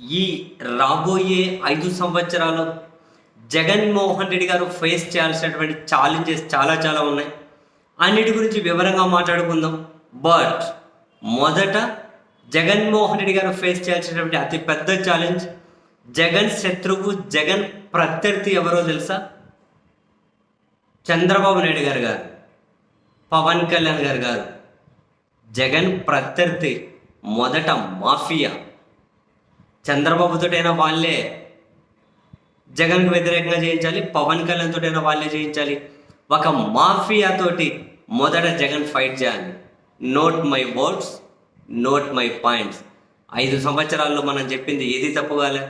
ఈ రాబోయే ఐదు సంవత్సరాలు జగన్మోహన్ రెడ్డి గారు ఫేస్ చేయాల్సినటువంటి ఛాలెంజెస్ చాలా చాలా ఉన్నాయి. అన్నిటి గురించి వివరంగా మాట్లాడుకుందాం. బట్ మొదట జగన్మోహన్ రెడ్డి గారు ఫేస్ చేయాల్సినటువంటి అతి పెద్ద ఛాలెంజ్ జగన్ శత్రువు జగన్ ప్రత్యర్థి ఎవరో తెలుసా? చంద్రబాబు నాయుడు గారు గారు పవన్ కళ్యాణ్ గారు గారు. జగన్ ప్రత్యర్థి మొదట మాఫియా. చంద్రబాబుతోటైనా వాళ్ళే జగన్కు వ్యతిరేకంగా చేయించాలి పవన్ కళ్యాణ్ తోటైనా వాళ్ళే చేయించాలి ఒక మాఫియా తోటి మొదట జగన్ ఫైట్ చేయాలి. Note my words note my points ఐదు సంవత్సరాల్లో మనం చెప్పింది ఏది తప్పు కాలే.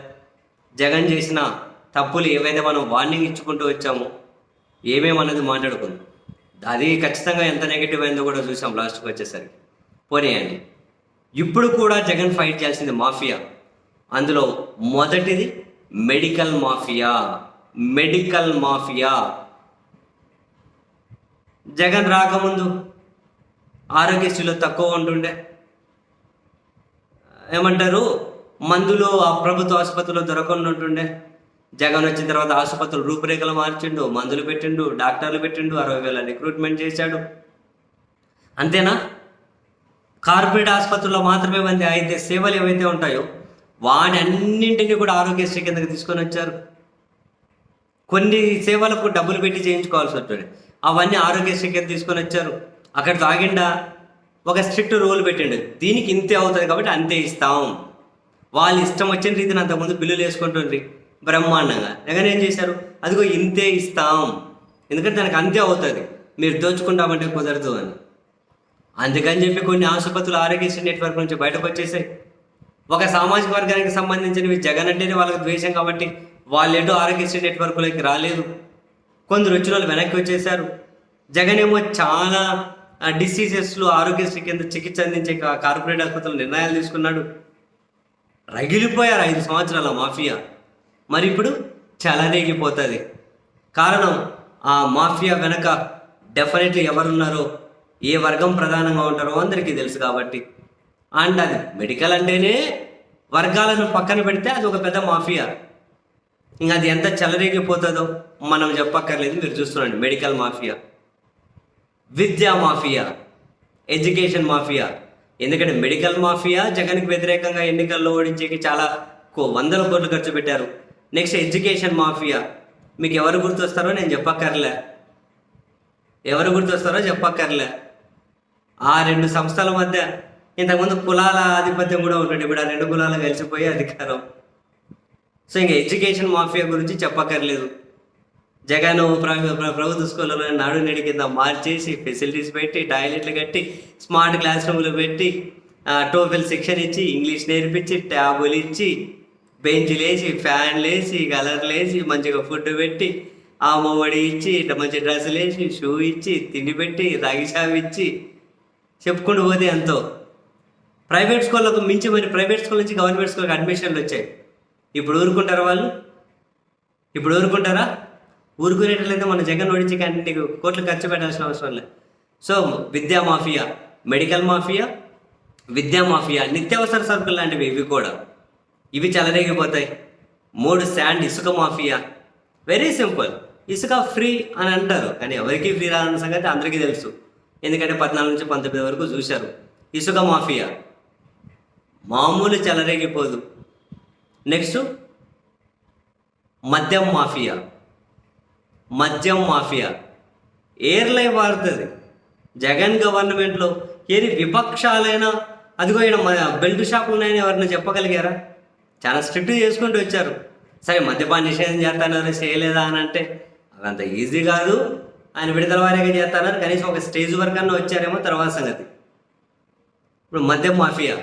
జగన్ చేసిన తప్పులు ఏవైతే మనం వార్నింగ్ ఇచ్చుకుంటూ వచ్చామో ఏమేమన్నది మాట్లాడుకుందాం. అది ఖచ్చితంగా ఎంత నెగిటివ్ అయిందో కూడా చూసాం లాస్ట్కి వచ్చేసరికి. పోనీయండి. ఇప్పుడు కూడా జగన్ ఫైట్ చేయాల్సింది మాఫియా. అందులో మొదటిది medical mafia. Medical mafia. Jagan రాకముందు ఆరోగ్యశ్రీలో తక్కువ ఉంటుండే. ఏమంటారు? మందులు ఆ ప్రభుత్వ ఆసుపత్రిలో దొరకకుండా ఉంటుండే. జగన్ వచ్చిన తర్వాత ఆసుపత్రులు రూపురేఖలు మార్చిండు మందులు పెట్టిండు డాక్టర్లు పెట్టిండు అరవై వేల రిక్రూట్మెంట్ చేశాడు. అంతేనా? కార్పొరేట్ ఆసుపత్రుల్లో మాత్రమే మంది అయితే సేవలు ఏవైతే ఉంటాయో వాని అన్నింటినీ కూడా ఆరోగ్యశ్రీ కిందకి తీసుకొని వచ్చారు. కొన్ని సేవలకు డబ్బులు పెట్టి చేయించుకోవాల్సి ఉంటుంది అవన్నీ ఆరోగ్యశ్రీ కింద తీసుకొని వచ్చారు. అక్కడ తాగిండా ఒక స్ట్రిక్ట్ రూల్ పెట్టిండు. దీనికి ఇంతే అవుతుంది కాబట్టి అంతే ఇస్తాం. వాళ్ళు ఇష్టం వచ్చిన రీతిని అంతకుముందు బిల్లులు వేసుకుంటుండ్రి బ్రహ్మాండంగా. ఎగన ఏం చేశారు? అదిగో ఇంతే ఇస్తాం. ఎందుకంటే దానికి అంతే అవుతుంది. మీరు దోచుకుంటామంటే కుదరదు అని. అందుకని చెప్పి కొన్ని ఆసుపత్రులు ఆరోగ్యశ్రీ నెట్వర్క్ నుంచి బయటకు వచ్చేసాయి. ఒక సామాజిక వర్గానికి సంబంధించినవి జగన్ అంటేనే వాళ్ళకి ద్వేషం కాబట్టి వాళ్ళు ఎటు ఆరోగ్యశ్రీ నెట్వర్క్లోకి రాలేదు. కొందరు వచ్చిన వాళ్ళు వెనక్కి వచ్చేసారు జగన్ ఏమో చాలా డిసీజెస్లో ఆరోగ్యశ్రీ కింద చికిత్స అందించే కార్పొరేట్ ఆసుపత్రులు నిర్ణయాలు తీసుకున్నాడు. రగిలిపోయారు ఐదు సంవత్సరాల మాఫియా. మరి ఇప్పుడు చలరేగిపోతుంది కారణం ఆ మాఫియా వెనక డెఫినెట్లీ ఎవరున్నారో ఏ వర్గం ప్రధానంగా ఉంటారో అందరికీ తెలుసు కాబట్టి. అండ్ అది మెడికల్ అంటేనే వర్గాలను పక్కన పెడితే అది ఒక పెద్ద మాఫియా. ఇంకా అది ఎంత చెలరేగిపోతుందో మనం చెప్పక్కర్లేదు మీరు చూస్తున్నాండి. Medical mafia. విద్యా మాఫియా. Education mafia. ఎందుకంటే మెడికల్ మాఫియా జగన్కి వ్యతిరేకంగా ఎన్నికల్లో ఓడించేకి చాలా కో- వందల కోట్లు ఖర్చు పెట్టారు. Next education mafia. మీకు ఎవరు గుర్తొస్తారో నేను చెప్పక్కర్లే. ఎవరు గుర్తొస్తారో చెప్పక్కర్లే. ఆ రెండు సంస్థల మధ్య ఇంతకుముందు కులాల ఆధిపత్యం కూడా ఉంటుంది ఇప్పుడు ఆ రెండు కులాలు కలిసిపోయి అధికారం. సో ఇంకా ఎడ్యుకేషన్ మాఫియా గురించి చెప్పక్కర్లేదు. జగన్ ప్ర- ప్రభుత్వ స్కూళ్ళలో నాడు నేడు కింద మార్చేసి ఫెసిలిటీస్ పెట్టి టాయిలెట్లు కట్టి స్మార్ట్ క్లాస్ రూమ్లు పెట్టి టోఫెల్ శిక్షణ ఇచ్చి ఇంగ్లీష్ నేర్పించి ట్యాబులు ఇచ్చి బెంచ్లు వేసి ఫ్యాన్లు వేసి కలర్లు వేసి మంచిగా ఫుడ్ పెట్టి ఆ ఇచ్చి ఇట్లా మంచి డ్రెస్సులు వేసి షూ ఇచ్చి తిండి పెట్టి రాగి షాప్ ఇచ్చి చెప్పుకుంటూ పోతే ఎంతో. ప్రైవేట్ స్కూళ్ళకు మించి మరి ప్రైవేట్ స్కూల్ నుంచి గవర్నమెంట్ స్కూల్కి అడ్మిషన్లు వచ్చాయి. ఇప్పుడు ఊరుకుంటారా వాళ్ళు? ఇప్పుడు ఊరుకుంటారా? ఊరుకునేట్లయితే మన జగన్ ఓడించి కానీ నీకు కోట్లు ఖర్చు పెట్టాల్సిన అవసరం లేదు సో విద్యా మాఫియా మెడికల్ మాఫియా విద్యా మాఫియా నిత్యావసర సరుకులు లాంటివి ఇవి కూడా. ఇవి చెలరేగిపోతాయి. మూడు శాండ్ ఇసుక మాఫియా. Very simple. ఇసుక ఫ్రీ అని అంటారు. కానీ ఎవరికి ఫ్రీ రాదన్న సంగతి అందరికీ తెలుసు. ఎందుకంటే పద్నాలుగు నుంచి పంతొమ్మిది వరకు చూశారు. ఇసుక మాఫియా. మామూలు చెలరేగిపోదు. నెక్స్ట్ మద్యం మాఫియా. మద్యం మాఫియా. ఎయిర్లైన్ వాడుతుంది. జగన్ గవర్నమెంట్లో ఏది విపక్షాలైనా అదిగో ఈయన బెల్ట్ షాపులు ఉన్నాయని ఎవరైనా చెప్పగలిగారా? చాలా స్ట్రిక్ట్ చేసుకుంటూ వచ్చారు. సరే మద్యపాన నిషేధం చేస్తున్నారు చేయలేదా అని అంటే అదంత ఈజీ కాదు. ఆయన విడుదల వారీగా చేస్తున్నారు కనీసం ఒక స్టేజ్ వరకు అన్న వచ్చారేమో తర్వాత సంగతి. ఇప్పుడు మద్యం మాఫియా.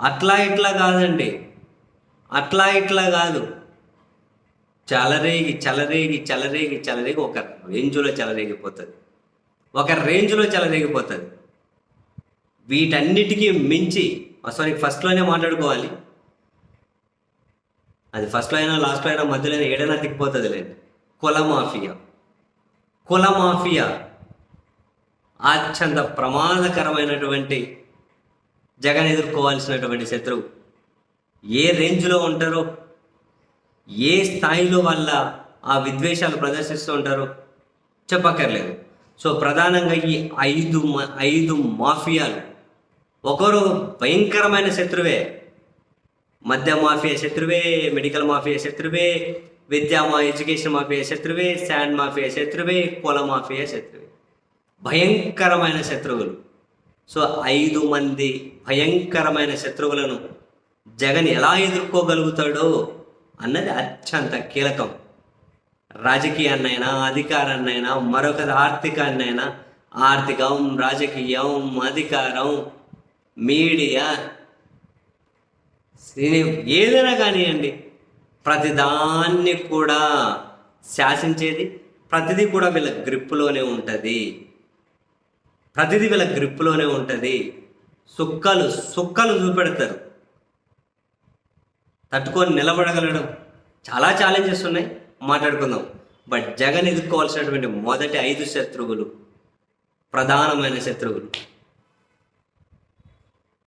అట్లా ఇట్లా కాదండి. అట్లా ఇట్లా కాదు. చలరేగి చలరేగి చలరేగి చలరేగి ఒక రేంజ్లో చలరేగిపోతుంది. ఒక రేంజ్లో చెలరేగిపోతుంది. వీటన్నిటికీ మించి సారీ ఫస్ట్లోనే మాట్లాడుకోవాలి. అది ఫస్ట్లో అయినా లాస్ట్లో అయినా మధ్యలో అయినా ఏడైనా తిక్కిపోతుంది లేండి కుల మాఫియా. కుల మాఫియా. అత్యంత ప్రమాదకరమైనటువంటి జగన్ ఎదుర్కోవాల్సినటువంటి శత్రువు. ఏ రేంజ్లో ఉంటారో ఏ స్థాయిలో వాళ్ళ ఆ విద్వేషాలు ప్రదర్శిస్తూ ఉంటారో చెప్పక్కర్లేదు. సో ప్రధానంగా ఈ ఐదు మ- ఐదు మాఫియాలు ఒకరు భయంకరమైన శత్రువే మద్య మాఫియా శత్రువే మెడికల్ మాఫియా శత్రువే విద్యా మా ఎడ్యుకేషన్ మాఫియా శత్రువే శాండ్ మాఫియా శత్రువే కుల మాఫియా శత్రువే. భయంకరమైన శత్రువులు. సో ఐదు మంది భయంకరమైన శత్రువులను జగన్ ఎలా ఎదుర్కోగలుగుతాడో అన్నది అత్యంత కీలకం. రాజకీయాన్నైనా అధికారాన్నైనా మరొక ఆర్థికాన్నైనా ఆర్థికం రాజకీయం అధికారం మీడియా సినీ ఏదైనా కానివ్వండి ప్రతిదాన్ని కూడా శాసించేది ప్రతిదీ కూడా వీళ్ళ గ్రిప్పులోనే ఉంటుంది. ప్రతిదీ వీళ్ళ గ్రిప్లోనే ఉంటుంది. సుక్కలు సుక్కలు చూపెడతారు. తట్టుకొని నిలబడగలడం చాలా ఛాలెంజెస్ ఉన్నాయి. మాట్లాడుకుందాం. బట్ జగన్ ఎదుర్కోవాల్సినటువంటి మొదటి ఐదు శత్రువులు ప్రధానమైన శత్రువులు.